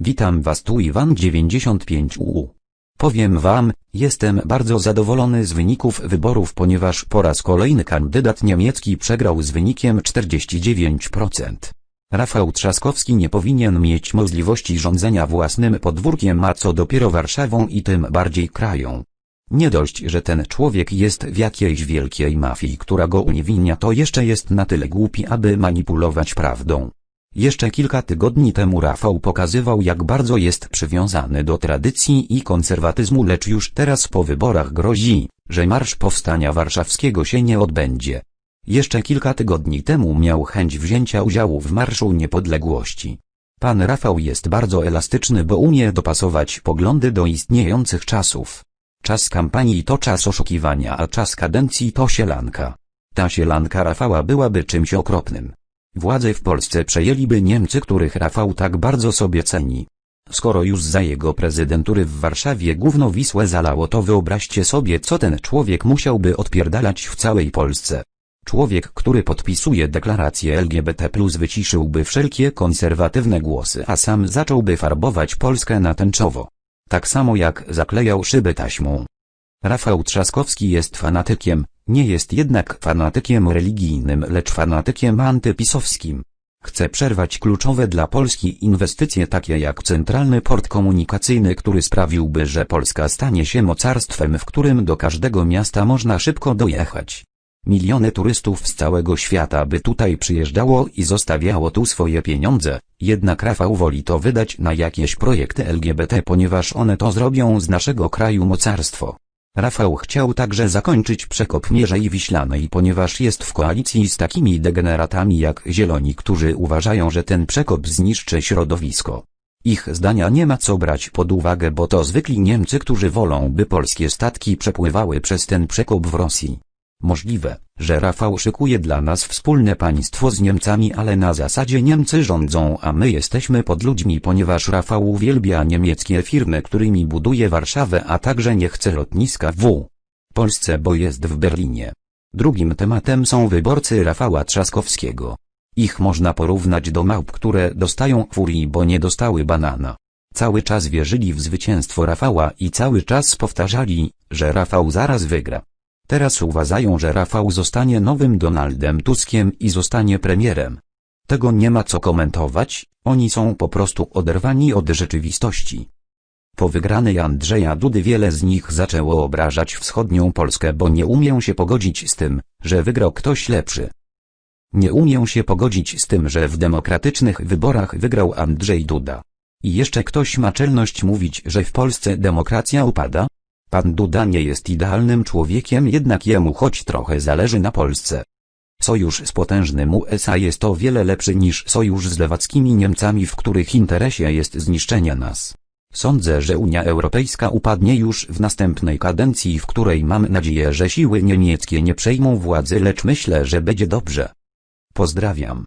Witam was tu Iwan 95UU. Powiem wam, jestem bardzo zadowolony z wyników wyborów ponieważ po raz kolejny kandydat niemiecki przegrał z wynikiem 49%. Rafał Trzaskowski nie powinien mieć możliwości rządzenia własnym podwórkiem a co dopiero Warszawą i tym bardziej krają. Nie dość, że ten człowiek jest w jakiejś wielkiej mafii, która go uniewinnia to jeszcze jest na tyle głupi aby manipulować prawdą. Jeszcze kilka tygodni temu Rafał pokazywał jak bardzo jest przywiązany do tradycji i konserwatyzmu lecz już teraz po wyborach grozi, że Marsz Powstania Warszawskiego się nie odbędzie. Jeszcze kilka tygodni temu miał chęć wzięcia udziału w Marszu Niepodległości. Pan Rafał jest bardzo elastyczny bo umie dopasować poglądy do istniejących czasów. Czas kampanii to czas oszukiwania a czas kadencji to sielanka. Ta sielanka Rafała byłaby czymś okropnym. Władze w Polsce przejęliby Niemcy, których Rafał tak bardzo sobie ceni. Skoro już za jego prezydentury w Warszawie gówno Wisłę zalało to wyobraźcie sobie co ten człowiek musiałby odpierdalać w całej Polsce. Człowiek, który podpisuje deklarację LGBT+, wyciszyłby wszelkie konserwatywne głosy, a sam zacząłby farbować Polskę na tęczowo. Tak samo jak zaklejał szyby taśmą. Rafał Trzaskowski jest fanatykiem, nie jest jednak fanatykiem religijnym, lecz fanatykiem antypisowskim. Chce przerwać kluczowe dla Polski inwestycje takie jak centralny port komunikacyjny, który sprawiłby, że Polska stanie się mocarstwem, w którym do każdego miasta można szybko dojechać. Miliony turystów z całego świata by tutaj przyjeżdżało i zostawiało tu swoje pieniądze, jednak Rafał woli to wydać na jakieś projekty LGBT, ponieważ one to zrobią z naszego kraju mocarstwo. Rafał chciał także zakończyć przekop Mierzei Wiślanej ponieważ jest w koalicji z takimi degeneratami jak Zieloni, którzy uważają, że ten przekop zniszczy środowisko. Ich zdania nie ma co brać pod uwagę, bo to zwykli Niemcy, którzy wolą, by polskie statki przepływały przez ten przekop w Rosji. Możliwe, że Rafał szykuje dla nas wspólne państwo z Niemcami, ale na zasadzie Niemcy rządzą, a my jesteśmy pod ludźmi, ponieważ Rafał uwielbia niemieckie firmy, którymi buduje Warszawę, a także nie chce lotniska w Polsce, bo jest w Berlinie. Drugim tematem są wyborcy Rafała Trzaskowskiego. Ich można porównać do małp, które dostają furii, bo nie dostały banana. Cały czas wierzyli w zwycięstwo Rafała i cały czas powtarzali, że Rafał zaraz wygra. Teraz uważają, że Rafał zostanie nowym Donaldem Tuskiem i zostanie premierem. Tego nie ma co komentować, oni są po prostu oderwani od rzeczywistości. Po wygranej Andrzeja Dudy wiele z nich zaczęło obrażać wschodnią Polskę, bo nie umią się pogodzić z tym, że wygrał ktoś lepszy. Nie umią się pogodzić z tym, że w demokratycznych wyborach wygrał Andrzej Duda. I jeszcze ktoś ma czelność mówić, że w Polsce demokracja upada? Pan Duda nie jest idealnym człowiekiem, jednak jemu choć trochę zależy na Polsce. Sojusz z potężnym USA jest o wiele lepszy niż sojusz z lewackimi Niemcami, w których interesie jest zniszczenie nas. Sądzę, że Unia Europejska upadnie już w następnej kadencji, w której mam nadzieję, że siły niemieckie nie przejmą władzy, lecz myślę, że będzie dobrze. Pozdrawiam.